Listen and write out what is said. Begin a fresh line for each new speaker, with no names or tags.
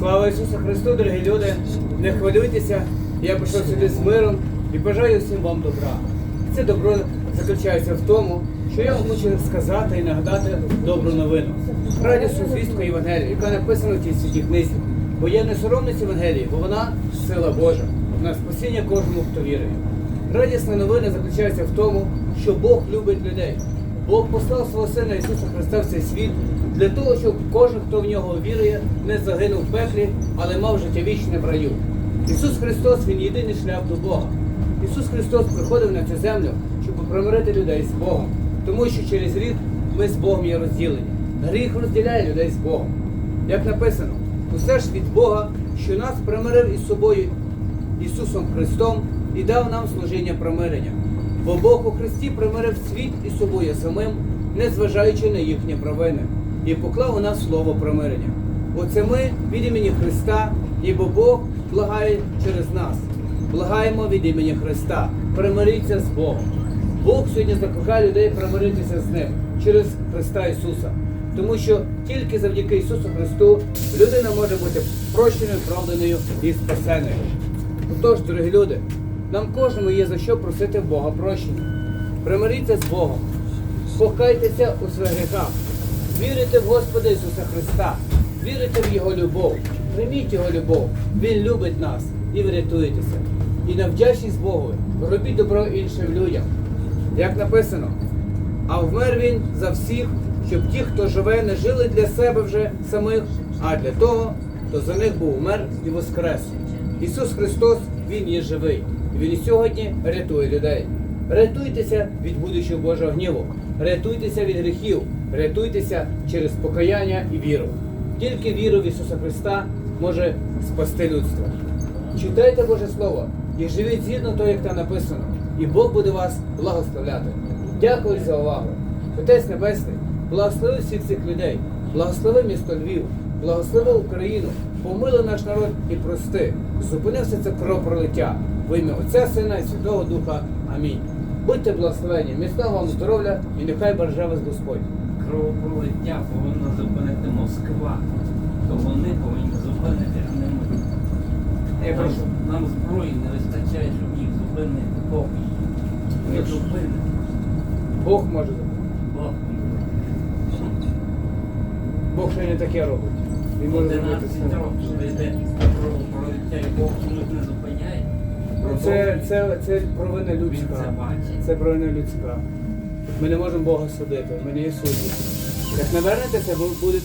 Слава Ісусу Христу, дорогі люди! Не хвилюйтеся, я прийшов сюди з миром і бажаю всім вам добра. Це добро заключається в тому, що я вам хочу сказати і нагадати добру новину. Радісну звістку Євангелії, яка написана в тій святій книзі. Бо я не соромлюсь Євангелії, бо вона сила Божа, на спасіння кожному, хто вірує. Радісна новина заключається в тому, що Бог любить людей. Бог послав свого Сина Ісуса Христа в цей світ для того, щоб кожен, хто в нього вірує, не загинув в пеклі, але мав життя вічне в раю. Ісус Христос Він єдиний шлях до Бога. Ісус Христос приходив на цю землю, щоб примирити людей з Богом, тому що через гріх ми з Богом є розділені. Гріх розділяє людей з Богом. Як написано, усе ж від Бога, що нас примирив із собою Ісусом Христом і дав нам служіння примирення. Бо Бог у Христі примирив світ із собою самим, не зважаючи на їхні провини, і поклав у нас слово примирення. Оце ми від імені Христа, ібо Бог благає через нас. Благаємо від імені Христа. Примиріться з Богом. Бог сьогодні закликає людей примиритися з ним через Христа Ісуса. Тому що тільки завдяки Ісусу Христу людина може бути прощеною, правданою і спасеною. Отож, дорогі люди, нам кожному є за що просити Бога прощення. Примиріться з Богом, покайтеся у своїх гріхах, вірите в Господа Ісуса Христа, вірите в Його любов, прийміть Його любов, Він любить нас і врятуєтеся. І на вдячність Богу робіть добро іншим людям. Як написано, а вмер він за всіх, щоб ті, хто живе, не жили для себе вже самих, а для того, хто за них був умер і воскрес. Ісус Христос, Він є живий. Він сьогодні рятує людей. Рятуйтеся від будущого Божого гніву, рятуйтеся від гріхів, рятуйтеся через покаяння і віру. Тільки віра в Ісуса Христа може спасти людство. Читайте Боже Слово і живіть згідно того, як там написано, і Бог буде вас благословляти. Дякую за увагу. Отець Небесний, благослови всіх цих людей, благослови місто Львів, благослови Україну, помили наш народ і прости. Зупини все це кровопролиття. В ім'я Отця, Сина і Святого Духа. Амінь. Будьте благословені, міцного вам здоров'я і нехай береже вас Господь.
Кровопролиття повинна зупинити Москва, то вони повинні зупинити, а не ми.
Я
Нам,
прошу.
нам зброї не вистачає, щоб їх зупинити що. Не
Якщо- Бог може зупинити.
Бог.
Бог ще не таке робить. Він може зробити все.
зупиняє.
Ну, Це, це, це провина людська. Це провина людська. Ми не можемо Бога судити, ми не є судді. Як навернетеся, ви будете.